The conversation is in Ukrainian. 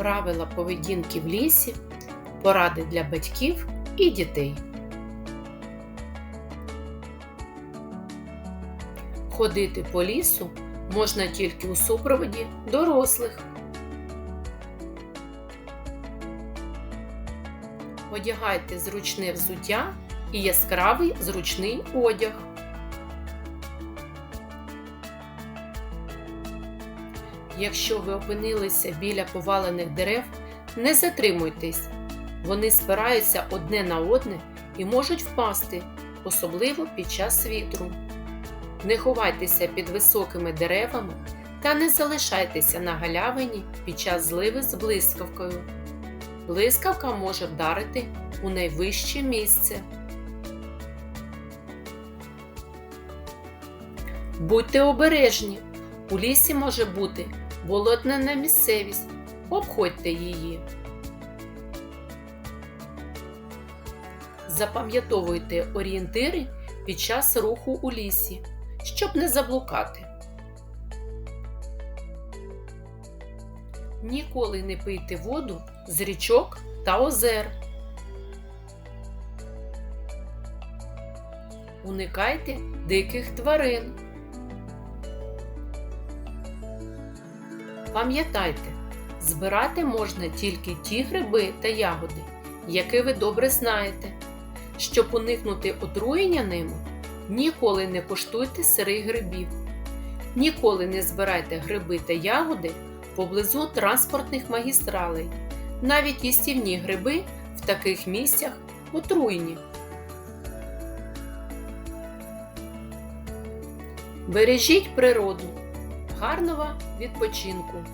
Правила поведінки в лісі, поради для батьків і дітей. Ходити по лісу можна тільки у супроводі дорослих. Одягайте зручне взуття і яскравий зручний одяг. Якщо ви опинилися біля повалених дерев, не затримуйтесь. Вони спираються одне на одне і можуть впасти, особливо під час вітру. Не ховайтеся під високими деревами та не залишайтеся на галявині під час зливи з блискавкою. Блискавка може вдарити у найвище місце. Будьте обережні. У лісі може бути болотна місцевість. Обходьте її. Запам'ятовуйте орієнтири під час руху у лісі, щоб не заблукати. Ніколи не пийте воду з річок та озер. Уникайте диких тварин. Пам'ятайте, збирати можна тільки ті гриби та ягоди, які ви добре знаєте. Щоб уникнути отруєння ними, ніколи не коштуйте сирих грибів. Ніколи не збирайте гриби та ягоди поблизу транспортних магістралей. Навіть їстівні гриби в таких місцях отруйні. Бережіть природу. Гарного відпочинку!